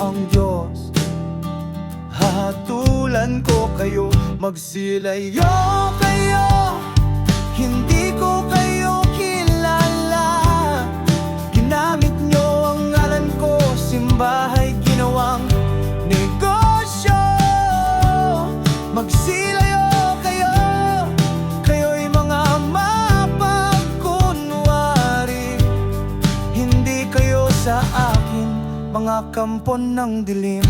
ang Diyos. Hahatulan ko kayo. Magsilayo kayo. Hindi ko kayo kilala. Ginamit nyo ang ngalan ko. Simbahay ginawang negosyo. Magsilayo Mga kampon ng dilim.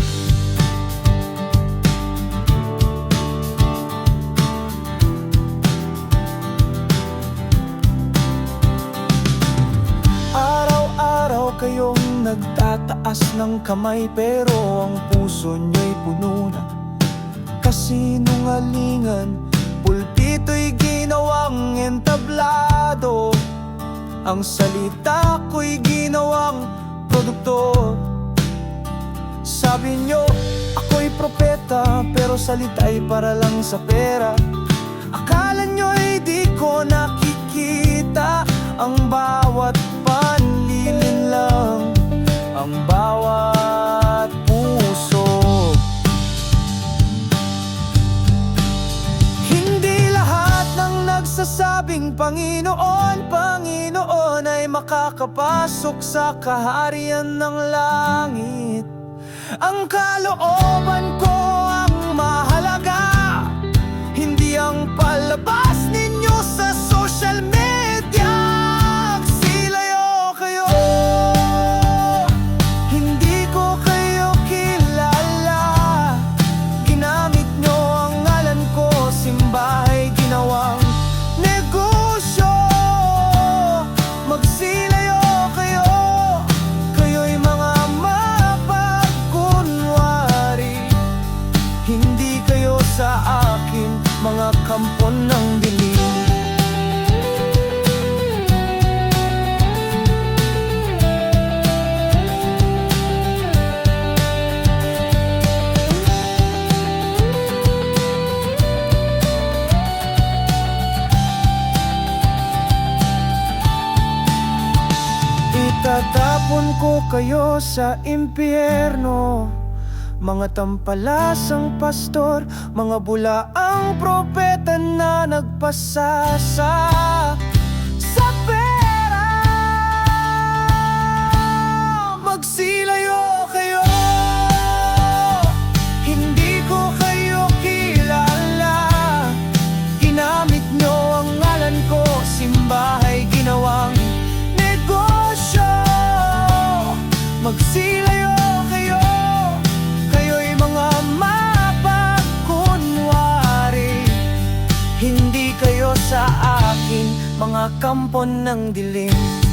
Araw-araw kayong nagtataas ng kamay Pero ang puso nyo'y puno na Kasinungalingan. Pulpito'y ginawang entablado Ang salita ko'y ginawang Pero salita'y para lang sa pera. Akala nyo'y di ko nakikita Ang bawat panlilin lang Ang bawat puso. Hindi lahat ng nagsasabing Panginoon, Panginoon Ay makakapasok sa kaharian ng langit. Ang kalooban ko Ko kayo sa impyerno. Mga tampalasang pastor Mga bulaang propeta na nagpasasa Magsilayo kayo Kayo'y mga mapagkunwari Hindi kayo sa akin Mga kampon ng dilim